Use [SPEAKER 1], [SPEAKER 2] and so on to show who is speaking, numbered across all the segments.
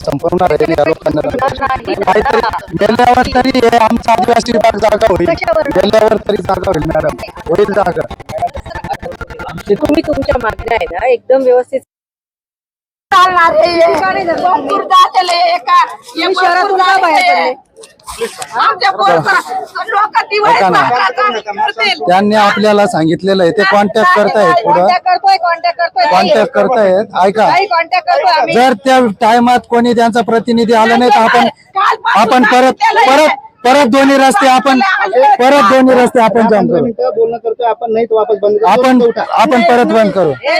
[SPEAKER 1] संपवणार आहे या लोकांना काहीतरी गेल्यावर तरी हे आमचा आदिवासी विभाग जागा होईल. गेल्यावर तरी जागा होईल मॅडम. होईल जागा.
[SPEAKER 2] तुम्ही तुमच्या मागण्या आहे ना एकदम व्यवस्थित
[SPEAKER 3] चालणार आहे. हे
[SPEAKER 2] शहरातून का बाहेर
[SPEAKER 3] जाते.
[SPEAKER 1] त्यांनी आपल्याला सांगितलेलं आहे ते कॉन्टॅक्ट करतायत पुढं.
[SPEAKER 2] कॉन्टॅक्ट करतोय कॉन्टॅक्ट करतोय.
[SPEAKER 1] कॉन्टॅक्ट करतायत. ऐका. जर त्या टायमात कोणी त्यांचा प्रतिनिधी आला नाही तर आपण आपण परत परत परत दोन्ही रस्ते आपण परत दोन्ही रस्ते आपण जाम करू.
[SPEAKER 4] बोलणं करतोय आपण नाही वापस बंद
[SPEAKER 1] आपण आपण परत बंद करू.
[SPEAKER 2] हे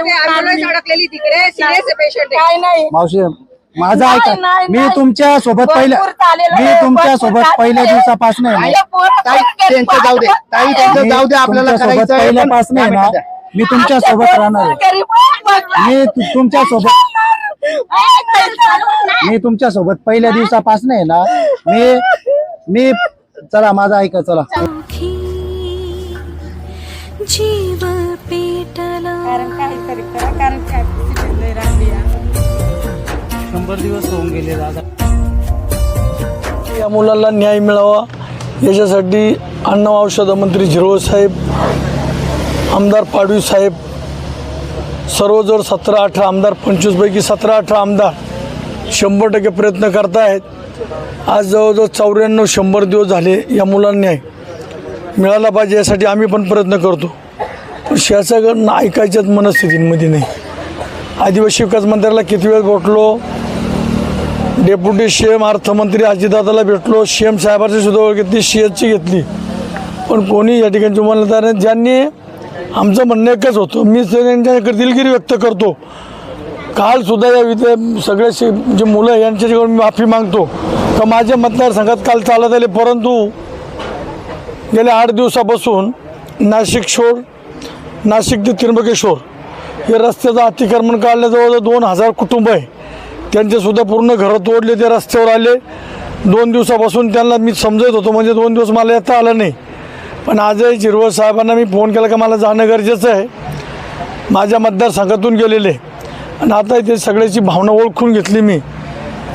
[SPEAKER 2] अडकलेली तिकडे सिरियस
[SPEAKER 3] नाही
[SPEAKER 1] माझं ऐका
[SPEAKER 3] नाही,
[SPEAKER 1] मी
[SPEAKER 3] नाही.
[SPEAKER 1] तुमच्यासोबत पहिल्या
[SPEAKER 3] भरपूर चालेलं
[SPEAKER 1] मी
[SPEAKER 3] आहे,
[SPEAKER 1] तुमच्या
[SPEAKER 3] भरपूर
[SPEAKER 1] सोबत
[SPEAKER 3] चालेलं
[SPEAKER 1] पहिल्या
[SPEAKER 3] आहे.
[SPEAKER 1] दिवसापासून आहे ना
[SPEAKER 3] हे पोरं
[SPEAKER 4] ताई त्यांचं जाऊ दे ताई त्यांचं जाऊ दे आपल्याला
[SPEAKER 1] तुमच्यासोबत
[SPEAKER 4] करायचं आहे पण-
[SPEAKER 1] पहिल्यापासून आहे ना मी
[SPEAKER 3] तुमच्यासोबत
[SPEAKER 1] राहणार आहे. मी तु- तुमच्यासोबत
[SPEAKER 3] मी
[SPEAKER 1] मी तुमच्यासोबत पहिल्या दिवसापासून आहे ना मी मी चला माझं ऐका चला
[SPEAKER 5] सौखी जीव पेटला
[SPEAKER 1] शंभर दिवस होऊन गेले दादा.
[SPEAKER 6] या मुलाला न्याय मिळावा याच्यासाठी अन्न औषध मंत्री झिरवळ साहेब आमदार पाडवी साहेब सर्व सतरा अठरा आमदार पंचवीसपैकी सतरा अठरा आमदार शंभर टक्के प्रयत्न करतायत. आज जवळजवळ चौऱ्याण्णव शंभर दिवस झाले या मुलांना न्याय मिळाला पाहिजे यासाठी आम्ही पण प्रयत्न करतो. पण शासकांना ऐकायच्याच मनस्थितीमध्ये नाही. आदिवासी विकास मंत्र्याला किती वेळ बोटलो? डेप्युटी सी एम अर्थमंत्री अजितदादाला भेटलो. सी एम साहेबांची सुद्धा ओळख घेतली सी एचची घेतली. पण कोणी या ठिकाणी तुम्हाला तर ज्यांनी आमचं म्हणणं एकच होतं. मी त्यांच्याकडे दिलगिरी व्यक्त करतो. काल सुद्धा या विद्या सगळे शे- जे मुलं यांच्याकडून मी माफी मागतो. का माझ्या मतदारसंघात काल चालत आले परंतु गेल्या आठ दिवसापासून नाशिक शोर नाशिक ते त्र्यंबकेश्वर हे रस्त्याचं अतिक्रमण काढलं जवळजवळ दोन हजार कुटुंब आहे. त्यांचेसुद्धा पूर्ण घरं तोडले ते रस्त्यावर आले. दोन दिवसापासून त्यांना मी समजत होतो म्हणजे दोन दिवस मला येता आलं नाही. पण आजही झिरवळ साहेबांना मी फोन केला का मला जाणं गरजेचं आहे. माझ्या मतदारसंघातून गेलेले. आणि आता इथे सगळ्याची भावना ओळखून घेतली मी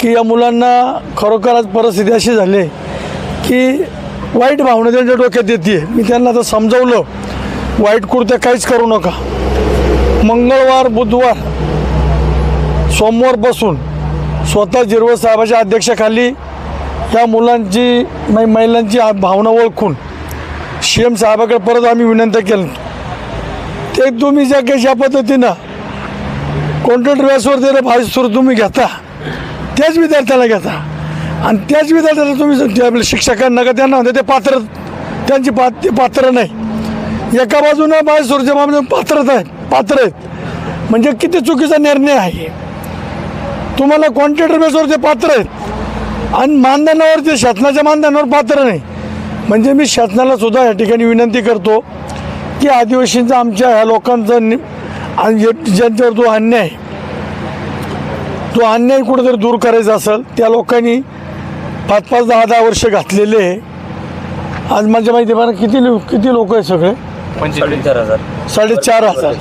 [SPEAKER 6] की या मुलांना खरोखर आज परिस्थिती अशी झाली आहे की वाईट भावना त्यांच्या डोक्यात येते मी त्यांना आता समजवलं वाईट कृत्या काहीच करू नका. मंगळवार बुधवार सोमवार बसून स्वतः जिरवळ साहेबाच्या अध्यक्षाखाली या मुलांची मै- महिलांची भावना ओळखून सी एम साहेबाकडे परत आम्ही विनंती केली. ते तुम्ही ज्या काही ज्या पद्धतीनं कॉन्ट्रॅक्ट व्यासवर ते भाषेवर तुम्ही घेता. त्याच विद्यार्थ्याला घेता. आणि त्याच विद्यार्थ्याला तुम्ही आपल्या शिक्षकांना का त्यांना म्हणता ते पात्र त्यांची पा ते पात्र नाही. एका बाजूनं भाषेवरच्या मामल्यात पात्रता आहे पात्र आहेत. म्हणजे किती चुकीचा निर्णय आहे. तुम्हाला कॉन्ट्रॅक्टर बेसवर ते पात्र आहेत? आणि मानधनावर ते शासनाच्या मानधनावर पात्र नाही म्हणजे मी शासनाला सुद्धा या ठिकाणी विनंती करतो की आदिवासींचा आमच्या ह्या लोकांचा नि- आणि ज्यांच्यावर जो अन्याय आहे, तो अन्याय कुठेतरी दूर करायचा असेल त्या लोकांनी पाच पाच दहा दहा वर्ष घातलेले आहे. आज माझ्या माहिती बरं किती लो- किती लोक आहे सगळे? साडेचार हजार.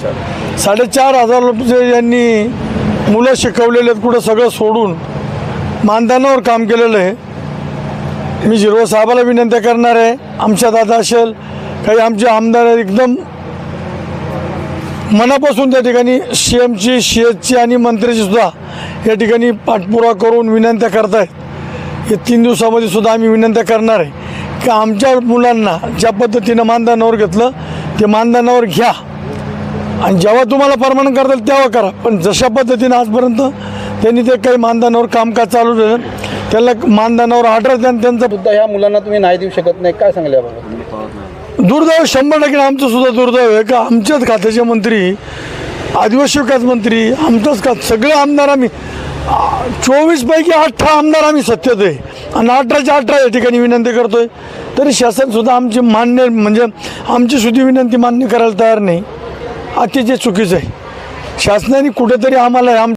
[SPEAKER 6] साडेचार हजार लोक जे यांनी मुलं शिकवलेले आहेत कुठं सगळं सोडून मानधनावर काम केलेलं आहे. मी झिरवा साहेबाला विनंती करणार आहे आमच्या दादा असेल काही आमचे आमदार एकदम मनापासून त्या ठिकाणी सी एमची सी एचची आणि मंत्र्याची सुद्धा या ठिकाणी पाठपुरा करून विनंत्या करतायत. हे तीन दिवसामध्ये सुद्धा आम्ही विनंत्या करणार आहे की आमच्या मुलांना ज्या पद्धतीनं मानधनावर घेतलं ते मानधनावर घ्या. आणि जेव्हा तुम्हाला परमानंट करता येईल तेव्हा करा. पण जशा पद्धतीनं आजपर्यंत त्यांनी ते काही मानधनावर कामकाज चालू ठेवलं त्याला मानधनावर ऑर्डर द्या त्यांचा
[SPEAKER 4] सुद्धा ह्या मुलांना तुम्ही नाही देऊ शकत नाही. काय सांगले बाबा
[SPEAKER 6] दुर्दैव शंभर टक्के आमचं सुद्धा दुर्दैव आहे का? आमच्याच खात्याचे मंत्री आदिवासी विकास मंत्री आमचंच खात सगळे आमदार आम्ही चोवीस पैकी अठरा आमदार आम्ही सत्तेत आहे. आणि अठराच्या अठरा या ठिकाणी विनंती करतोय. तरी शासन सुद्धा आमची मान्य म्हणजे आमची सुद्धा विनंती मान्य करायला तयार नाही. अतिशय चुकीचं आहे. शासनाने कुठेतरी आम्हाला आम